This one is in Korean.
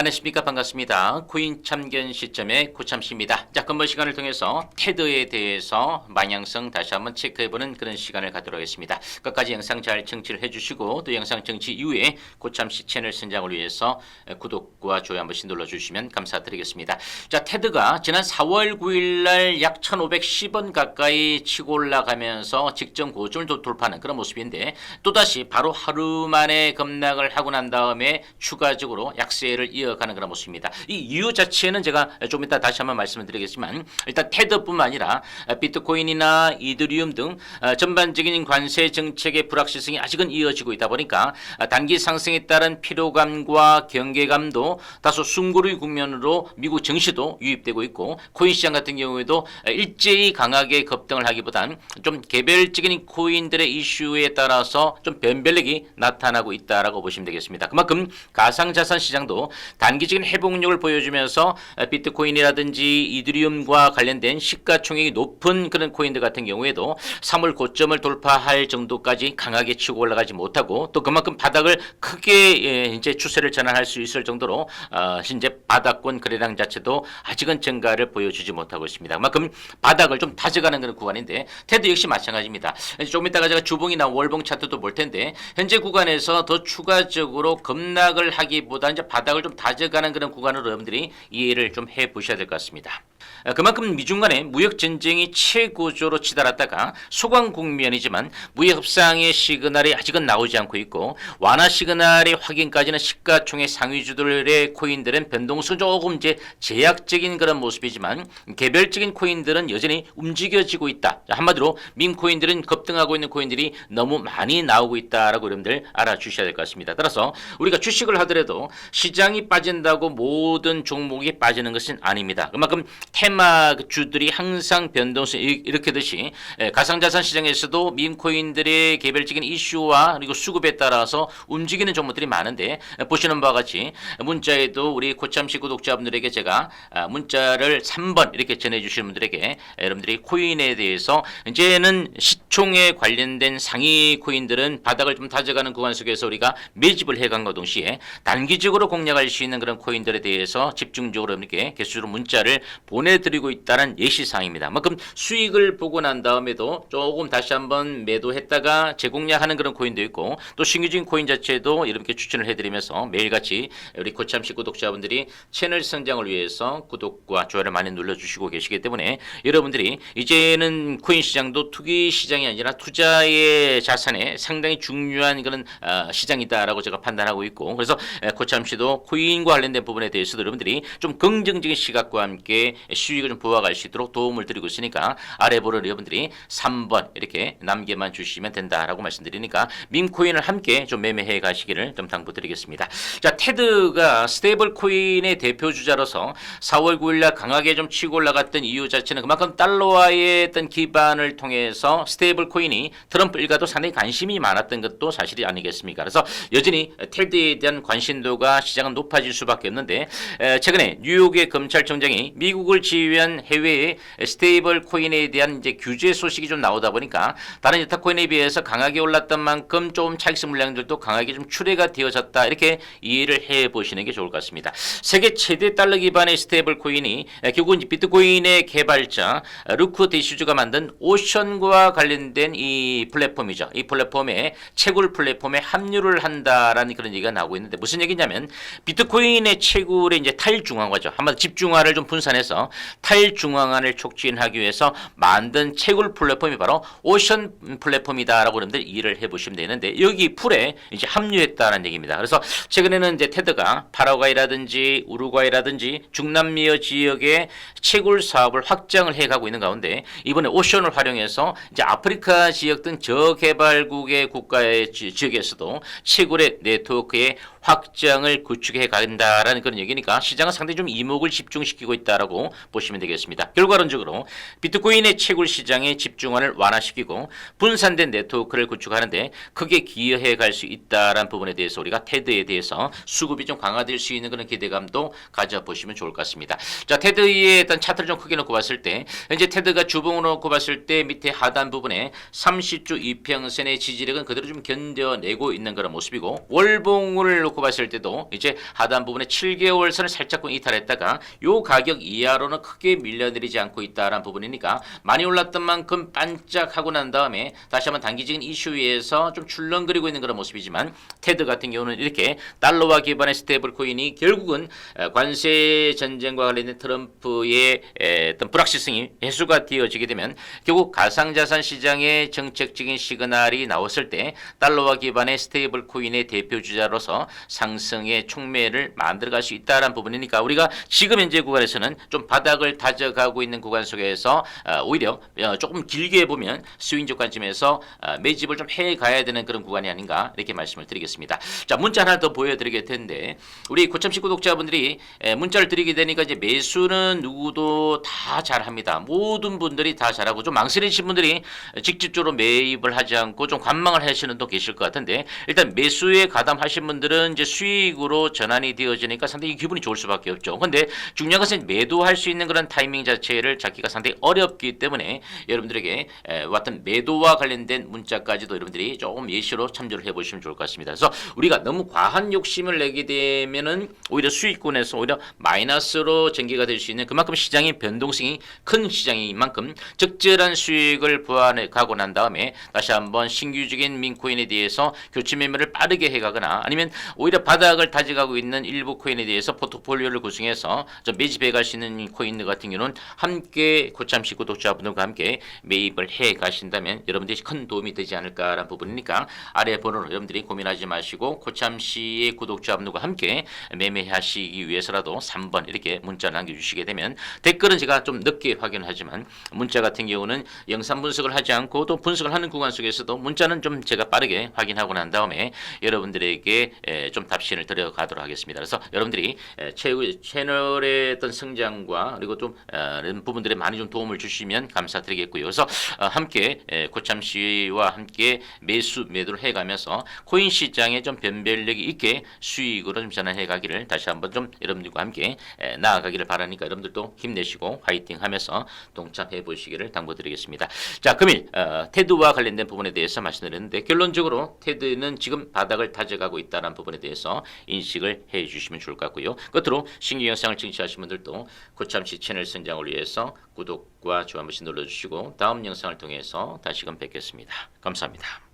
안녕하십니까 반갑습니다. 코인 참견 시점의 고참씨입니다. 자 근무 시간을 통해서 테드에 대해서 방향성 다시 한번 체크해보는 그런 시간을 갖도록 하겠습니다. 끝까지 영상 잘 청취를 해주시고 또 영상 청취 이후에 고참씨 채널 선장을 위해서 구독과 좋아요 한 번씩 눌러주시면 감사드리겠습니다. 자 테드가 지난 4월 9일날 약 1,510원 가까이 치고 올라가면서 직전 고점을 도- 돌파하는 그런 모습인데 또다시 바로 하루 만에 급락을 하고 난 다음에 추가적으로 약세를 이어 가는 그런 모습입니다. 이 이유 자체는 제가 좀 이따 다시 한번 말씀을 드리겠지만 일단 테드뿐만 아니라 비트코인이나 이더리움 등 어, 전반적인 관세 정책의 불확실성이 아직은 이어지고 있다 보니까 어, 단기 상승에 따른 피로감과 경계감도 다소 숨고르기 국면으로 미국 증시도 유입되고 있고 코인 시장 같은 경우에도 일제히 강하게 급등을 하기보단 좀 개별적인 코인들의 이슈에 따라서 좀 변별력이 나타나고 있다라고 보시면 되겠습니다. 그만큼 가상자산 시장도 단기적인 회복력을 보여주면서 비트코인이라든지 이드리움과 관련된 시가총액이 높은 그런 코인들 같은 경우에도 3월 고점을 돌파할 정도까지 강하게 치고 올라가지 못하고 또 그만큼 바닥을 크게 예, 이제 추세를 전환할 수 있을 정도로 어, 현재 바닥권 거래량 자체도 아직은 증가를 보여주지 못하고 있습니다. 그만큼 바닥을 좀 다져가는 그런 구간인데 테드 역시 마찬가지입니다. 조금 이따가 제가 주봉이나 월봉 차트도 볼 텐데 현재 구간에서 더 추가적으로 급락을 하기보다 이제 바닥을 좀 다져가는 그런 구간으로 여러분들이 이해를 좀 해보셔야 될 것 같습니다. 어, 그만큼 미중 간의 무역 전쟁이 최고조로 치달았다가 소강 국면이지만 무역 협상의 시그널이 아직은 나오지 않고 있고 완화 시그널의 확인까지는 시가총액 상위주들의 코인들은 변동성 조금 이제 제약적인 그런 모습이지만 개별적인 코인들은 여전히 움직여지고 있다. 한마디로 민 코인들은 급등하고 있는 코인들이 너무 많이 나오고 있다라고 여러분들 알아주셔야 될 것 같습니다. 따라서 우리가 주식을 하더라도 시장이 빠진다고 모든 종목이 빠지는 것은 아닙니다. 그만큼 테마 주들이 항상 변동성 이렇게 듯이 예, 가상자산 시장에서도 민코인들의 개별적인 이슈와 그리고 수급에 따라서 움직이는 종목들이 많은데 예, 보시는 바와 같이 문자에도 우리 고참시 구독자분들에게 제가 아, 문자를 3번 이렇게 전해주시는 분들에게 여러분들이 코인에 대해서 이제는 시총에 관련된 상위 코인들은 바닥을 좀 다져가는 구간 속에서 우리가 매집을 해간과 동시에 단기적으로 공략할 수 있는 그런 코인들에 대해서 집중적으로 이렇게 개수로 문자를 보내드리고 있다는 예시사항입니다. 만큼 수익을 보고 난 다음에도 조금 다시 한번 매도했다가 재공략하는 그런 코인도 있고 또 신규적인 코인 자체도 이렇게 추천을 해드리면서 매일같이 우리 고참식 구독자분들이 채널 성장을 위해서 구독과 좋아요를 많이 눌러주시고 계시기 때문에 여러분들이 이제는 코인 시장도 투기 시장이 아니라 투자의 자산에 상당히 중요한 그런 어, 시장이다라고 제가 판단하고 있고 그래서 에, 고참 씨도 코인 과 관련된 부분에 대해서도 여러분들이 좀 긍정적인 시각과 함께 수익을 좀 부어갈 수 있도록 도움을 드리고 있으니까 아래 보는 여러분들이 3번 이렇게 남겨만 주시면 된다라고 말씀드리니까 밈코인을 함께 좀 매매해 가시기를 좀 당부드리겠습니다. 자 테드가 스테이블 코인의 대표 주자로서 4월 9일날 강하게 좀 치고 올라갔던 이유 자체는 그만큼 달러와의 어떤 기반을 통해서 스테이블 코인이 트럼프 일가도 상당히 관심이 많았던 것도 사실이 아니겠습니까? 그래서 여전히 테드에 대한 관심도가 시장은 높아 질 수밖에 없는데 에, 최근에 뉴욕의 검찰청장이 미국을 지휘한 해외의 스테이블 코인에 대한 이제 규제 소식이 좀 나오다 보니까 다른 여타 코인에 비해서 강하게 올랐던 만큼 좀 차익성 물량들도 강하게 좀 출회가 되어졌다 이렇게 이해를 해 보시는 게 좋을 것 같습니다. 세계 최대 달러 기반의 스테이블 코인이 에, 결국은 비트코인의 개발자 어, 루크 디슈즈가 만든 오션과 관련된 이 플랫폼이죠. 이 플랫폼에 채굴 플랫폼에 합류를 한다라는 그런 얘기가 나오고 있는데 무슨 얘기냐면 비트 코인의 채굴의 이제 탈중앙화죠. 한마디 집중화를 좀 분산해서 탈중앙화를 촉진하기 위해서 만든 채굴 플랫폼이 바로 오션 플랫폼이다라고 여러분들 이해를 해보시면 되는데 여기 풀에 이제 합류했다는 얘기입니다. 그래서 최근에는 이제 테드가 파라과이라든지 우루과이라든지 중남미어 지역의 채굴 사업을 확장을 해가고 있는 가운데 이번에 오션을 활용해서 이제 아프리카 지역 등 저개발국의 국가의 지, 지역에서도 채굴의 네트워크의 확장을 구축해 간다라는 그런 얘기니까 시장은 상당히 좀 이목을 집중시키고 있다라고 보시면 되겠습니다. 결과론적으로 비트코인의 채굴 시장의 집중화를 완화시키고 분산된 네트워크를 구축하는데 크게 기여해 갈 수 있다라는 부분에 대해서 우리가 테드에 대해서 수급이 좀 강화될 수 있는 그런 기대감도 가져보시면 좋을 것 같습니다. 자, 테드의 일단 차트를 좀 크게 놓고 봤을 때 현재 테드가 주봉으로 놓고 봤을 때 밑에 하단 부분에 30주 이평선의 지지력은 그대로 좀 견뎌내고 있는 그런 모습이고 월봉을 놓고 봤을 때도 이제 하단 부분에 7개월 선을 살짝쿵 이탈했다가 요 가격 이하로는 크게 밀려내리지 않고 있다라는 부분이니까 많이 올랐던 만큼 반짝하고 난 다음에 다시 한번 단기적인 이슈 위에서 좀 출렁거리고 있는 그런 모습이지만 테드 같은 경우는 이렇게 달러와 기반의 스테이블 코인이 결국은 어, 관세 전쟁과 관련된 트럼프의 에, 어떤 불확실성이 해소가 되어지게 되면 결국 가상자산 시장의 정책적인 시그널이 나왔을 때 달러와 기반의 스테이블 코인의 대표 주자로서 상승의 촉매를 만들어갈 수 있다는 부분이니까 우리가 지금 현재 구간에서는 좀 바닥을 다져가고 있는 구간 속에서 어, 오히려 어, 조금 길게 보면 스윙적 관점에서 어, 매집을 좀 해가야 되는 그런 구간이 아닌가 이렇게 말씀을 드리겠습니다. 자 문자 하나 더 보여드리게 텐데 우리 고참식 구독자분들이 에, 문자를 드리게 되니까 이제 매수는 누구도 다 잘합니다. 모든 분들이 다 잘하고 좀 망설이신 분들이 직접적으로 매입을 하지 않고 좀 관망을 하시는 분 계실 것 같은데 일단 매수에 가담하신 분들은 이제 수익으로 전환이 되어지니까 상당히 기분이 좋을 수밖에 없죠. 근데 중요한 것은 매도할 수 있는 그런 타이밍 자체를 잡기가 상당히 어렵기 때문에 여러분들에게 에, 왔던 매도와 관련된 문자까지도 여러분들이 조금 예시로 참조를 해보시면 좋을 것 같습니다. 그래서 우리가 너무 과한 욕심을 내게 되면은 오히려 수익권에서 오히려 마이너스로 전개가 될 수 있는 그만큼 시장의 변동성이 큰 시장인 만큼 적절한 수익을 부안해 가고 난 다음에 다시 한번 신규적인 민코인에 대해서 교체 매매를 빠르게 해가거나 아니면 오히려 바닥을 다져가고 있는 일부 코인에 대해서 포트폴리오를 구성해서 좀 매집해 갈 수 있는 코인 같은 경우는 함께 고참 식 구 독자분들과 함께 매입을 해 가신다면 여러분들이 큰 도움이 되지 않을까라는 부분이니까 아래 번호로 여러분들이 고민하지 마시고 고참시의 구독자분들과 함께 매매하시기 위해서라도 3번 이렇게 문자 남겨주시게 되면 댓글은 제가 좀 늦게 확인하지만 문자 같은 경우는 영상 분석을 하지 않고 또 분석을 하는 구간 속에서도 문자는 좀 제가 빠르게 확인하고 난 다음에 여러분들에게 에, 좀 답신을 드려가도록 하겠습니다. 그래서 여러분들이 에, 채- 채널의 어떤 성장과 그리고 좀 어, 이런 부분들에 많이 좀 도움을 주시면 감사드리겠고요. 그래서 어, 함께 에, 고참 씨와 함께 매수 매도를 해가면서 코인 시장에 좀 변별력이 있게 수익으로 좀 전환해 가기를 다시 한번 좀 여러분들과 함께 에, 나아가기를 바라니까 여러분들도 힘내시고 화이팅하면서 동참해 보시기를 당부드리겠습니다. 자, 금일 어, 테드와 관련된 부분에 대해서 말씀드렸는데 결론적으로 테드는 지금 바닥을 다져가고 있다는 부분에 대해서 인식을 해 주시면 좋을 것 같고요. 끝으로 신규 영상을 증시하신 분들도 고참시 채널 성장을 위해서 구독과 좋아요 한 번씩 눌러주시고 다음 영상을 통해서 다시금 뵙겠습니다. 감사합니다.